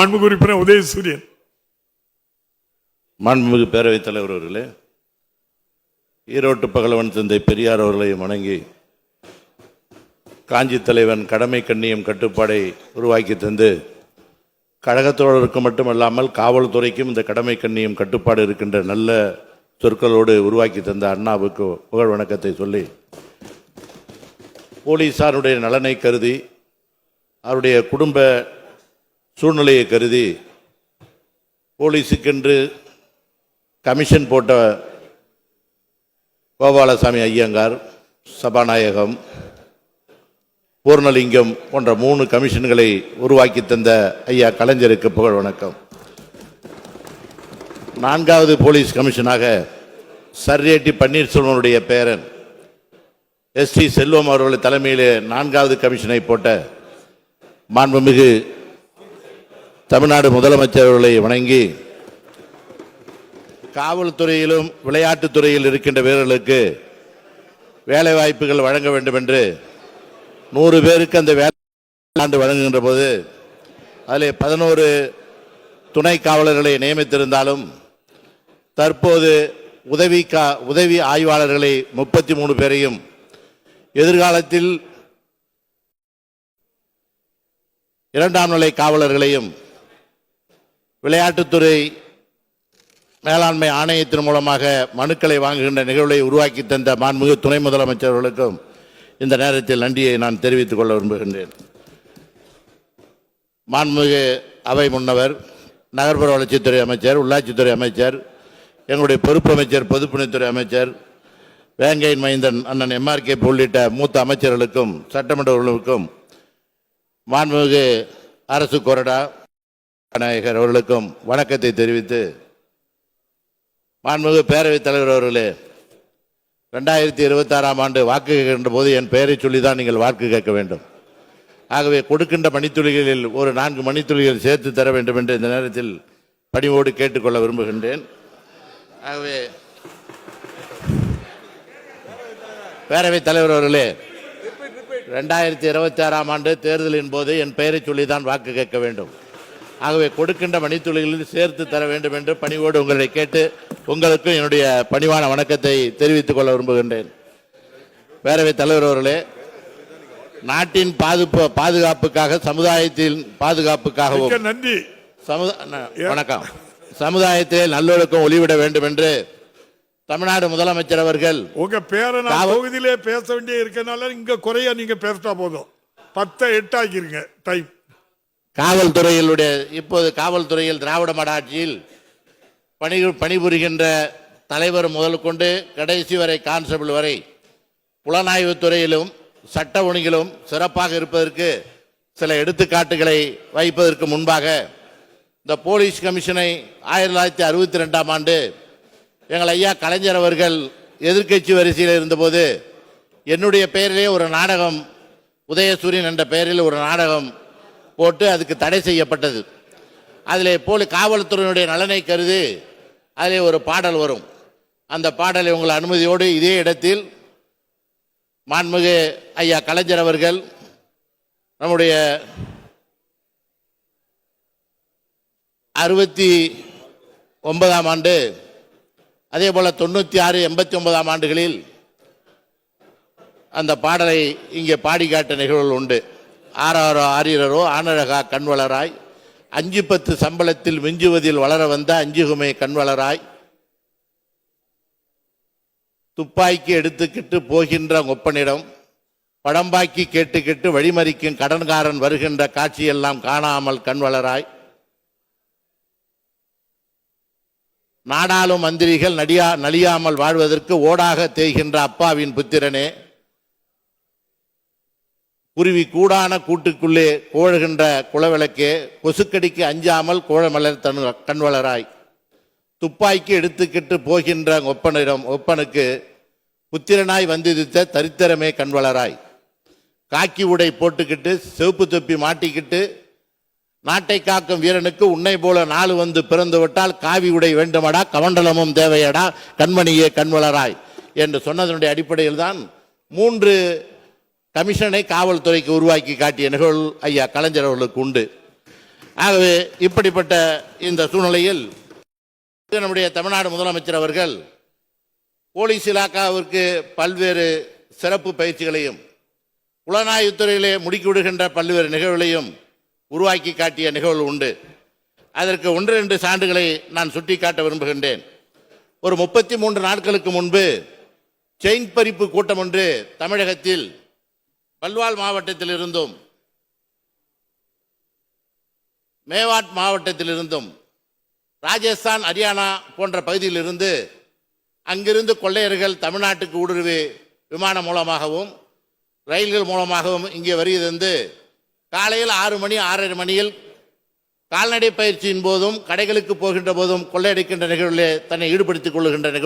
மாண்புமிகு உறுப்பினர் உதயசூரியன் மாண்புமிகு பேரவைத் தலைவர் அவர்களே ஈரோட்டு பகலவன் தந்தை பெரியார் அவர்களை வணங்கி காஞ்சி தலைவன் கடமை கண்ணியம் கட்டுப்பாடை உருவாக்கி தந்து கழகத்தோழருக்கு மட்டுமல்லாமல் காவல்துறைக்கும் இந்த கடமை கண்ணியம் கட்டுப்பாடு இருக்கின்ற நல்ல சொற்களோடு உருவாக்கி தந்த அண்ணாவுக்கு புகழ் வணக்கத்தை சொல்லி போலீசாருடைய நலனை கருதி அவருடைய குடும்ப சூழ்நிலையை கருதி போலீஸுக்கென்று கமிஷன் போட்ட கோபாலசாமி ஐயங்கார் சபாநாயகம் பூர்ணலிங்கம் போன்ற மூணு கமிஷன்களை உருவாக்கி தந்த ஐயா கலைஞருக்கு புகழ் வணக்கம். நான்காவது போலீஸ் கமிஷனாக சர்ரேட்டி பன்னீர்செல்வனுடைய பேரன் எஸ் டி செல்வம் அவர்கள் தலைமையிலே நான்காவது கமிஷனை போட்ட மாண்புமிகு தமிழ்நாடு முதலமைச்சர் அவர்களை வணங்கி காவல்துறையிலும் விளையாட்டுத்துறையில் இருக்கின்ற வீரர்களுக்கு வேலை வாய்ப்புகள் வழங்க வேண்டும் என்று நூறு பேருக்கு அந்த வேலை ஆண்டு வழங்குகின்ற போது அதில் பதினோரு துணை காவலர்களை நியமித்திருந்தாலும் தற்போது உதவி கா உதவி ஆய்வாளர்களை முப்பத்தி மூணு பேரையும் எதிர்காலத்தில் இரண்டாம் நிலை காவலர்களையும் விளையாட்டுத்துறை மேலாண்மை ஆணையத்தின் மூலமாக மனுக்களை வாங்குகின்ற நிகழ்வை உருவாக்கி தந்த மாண்புமிகு துணை முதலமைச்சர்களுக்கும் இந்த நேரத்தில் நன்றியை நான் தெரிவித்துக் கொள்ள விரும்புகின்றேன். மாண்புமிகு அவை முன்னவர் நகர்ப்புற வளர்ச்சித்துறை அமைச்சர் உள்ளாட்சித்துறை அமைச்சர் எங்களுடைய பொறுப்பு அமைச்சர் பொதுப்பணித்துறை அமைச்சர் வேங்கையின் மைந்தன் அண்ணன் எம்ஆர்கே உள்ளிட்ட மூத்த அமைச்சர்களுக்கும் சட்டமன்ற உறுப்பினர்களுக்கும் மாண்புமிகு அரசு கொறடா நாயகர் அவர்களுக்கும் வணக்கத்தை தெரிவித்து மாண்புமிகு பேரவைத் தலைவர் அவர்களே ரெண்டாயிரத்தி இருபத்தாறாம் ஆண்டு வாக்கு கேட்கின்ற போது என் பெயரை சொல்லி தான் நீங்கள் வாக்கு கேட்க வேண்டும். ஆகவே கொடுக்கின்ற மணித்துளிகளில் ஒரு நான்கு மணித்துளிகள் சேர்த்து தர வேண்டும் என்று இந்த நேரத்தில் பணிவோடு கேட்டுக்கொள்ள விரும்புகின்றேன். ஆகவே பேரவைத் தலைவர் அவர்களே ரெண்டாயிரத்தி இருபத்தி ஆறாம் ஆண்டு தேர்தலின் போது என் பெயரை சொல்லி தான் வாக்கு கேட்க வேண்டும். ஆகவே கொடுக்கின்ற மணித்துளிகளில் சேர்த்து தர வேண்டும் என்று பணிவோடு உங்களை கேட்டு உங்களுக்கும் என்னுடைய பணிவான வணக்கத்தை தெரிவித்துக் கொள்ள விரும்புகின்றேன். பேரவைத் தலைவர் அவர்களே நாட்டின் பாதுப்பு பாதுகாப்புக்காக சமுதாயத்தின் பாதுகாப்புக்காகவும் நன்றி. வணக்கம். சமுதாயத்தில் நல்லொழுக்கம் ஒளிவிட வேண்டும் என்று தமிழ்நாடு முதலமைச்சர் அவர்கள் உங்க பேரை தொகுதியிலே பேச வேண்டிய இருக்கனால இங்க குறைய நீங்க பேசிட்டா போதும். பத்தை எட்டாக்கிருங்க டைம் காவல்துறையினுடைய இப்போது காவல்துறையில் திராவிட மடாட்சியில் பணி பணிபுரிகின்ற தலைவர் முதல் கொண்டு கடைசி வரை கான்ஸ்டபிள் வரை புலனாய்வுத் துறையிலும் சட்ட ஒழுங்கிலும் சிறப்பாக இருப்பதற்கு சில எடுத்துக்காட்டுகளை வைப்பதற்கு முன்பாக இந்த போலீஸ் கமிஷனை ஆயிரத்தி தொள்ளாயிரத்தி அறுபத்தி ரெண்டாம் ஆண்டு எங்கள் ஐயா கலைஞர் அவர்கள் எதிர்க்கட்சி வரிசையில் இருந்தபோது என்னுடைய பெயரிலே ஒரு நாடகம் உதயசூரியன் என்ற பெயரில் ஒரு நாடகம் போட்டு அதுக்கு தடை செய்யப்பட்டது. அதில் போலி காவல்துறையினுடைய நலனை கருதி அதில் ஒரு பாடல் வரும். அந்த பாடலை உங்கள் அனுமதியோடு இதே இடத்தில் மாண்புமிகு ஐயா கலைஞர் அவர்கள் நம்முடைய அறுபத்தி ஒன்பதாம் ஆண்டு அதே போல் தொண்ணூற்றி ஆறு எண்பத்தி ஒன்பதாம் ஆண்டுகளில் அந்த பாடலை இங்கே பாடி காட்ட நிகழ்வுகள் உண்டு. ஆறாரோ ஆரியரோ ஆனழகா கண்வளராய். அஞ்சு பத்து சம்பளத்தில் மிஞ்சுவதில் வளர வந்த அஞ்சுகுமை கண்வளராய். துப்பாக்கி எடுத்துக்கிட்டு போகின்ற ஒப்பனிடம் படம்பாக்கி கேட்டுக்கிட்டு வழிமறிக்கும் கடன்காரன் வருகின்ற காட்சியெல்லாம் காணாமல் கண்வளராய். நாடாளும் மந்திரிகள் நடியா நலியாமல் வாழ்வதற்கு ஓடாக தேய்கின்ற அப்பாவின் புத்திரனே. குருவி கூடான கூட்டுக்குள்ளே கோழுகின்ற குளவிளக்கே கொசுக்கடிக்கு அஞ்சாமல் கோழமலர் தன் கண்வளராய் துப்பாக்கி எடுத்துக்கிட்டு போகின்ற ஒப்பனிடம் ஒப்பனுக்கு புத்திரனாய் வந்திருத்த தரித்திரமே கண்வளராய் காக்கி உடை போட்டுக்கிட்டு சிவப்பு தொப்பி மாட்டிக்கிட்டு நாட்டை காக்கும் வீரனுக்கு உன்னை போல நாலு வந்து பிறந்து விட்டால் காவி உடை வேண்டுமடா கமண்டலமும் தேவையடா கண்மணியே கண்வளராய் என்று சொன்னதனுடைய அடிப்படையில் தான் மூன்று கமிஷனை காவல்துறைக்கு உருவாக்கி காட்டிய நிகழ்வு ஐயா கலைஞர் அவர்களுக்கு உண்டு. ஆகவே இப்படிப்பட்ட இந்த சூழ்நிலையில் நம்முடைய தமிழ்நாடு முதலமைச்சர் அவர்கள் போலீஸ் இலாக்காவிற்கு பல்வேறு சிறப்பு பயிற்சிகளையும் புலனாய்வுத்துறையிலே முடுக்கிவிடுகின்ற பல்வேறு நிகழ்வுகளையும் உருவாக்கி காட்டிய நிகழ்வு உண்டு. அதற்கு ஒன்று ரெண்டு சான்றுகளை நான் சுட்டிக்காட்ட விரும்புகின்றேன். ஒரு முப்பத்தி மூன்று நாட்களுக்கு முன்பு செயின் பறிப்பு கூட்டம் ஒன்று தமிழகத்தில் பல்வாள் மாவட்டத்தில் இருந்தும் மேவாட் மாவட்டத்தில் இருந்தும் ராஜஸ்தான் ஹரியானா போன்ற பகுதியிலிருந்து அங்கிருந்து கொள்ளையர்கள் தமிழ்நாட்டுக்கு ஊடுருவி விமானம் மூலமாகவும் ரயில்கள் மூலமாகவும் இங்கே வருகிறது. காலையில் ஆறு மணி ஆறரை மணியில் கால்நடை பயிற்சியின் போதும் கடைகளுக்கு போகின்ற போதும் கொள்ளையடிக்கின்ற நிகழ்விலே தன்னை ஈடுபடுத்திக் கொள்ளுகின்ற நிகழ்வு.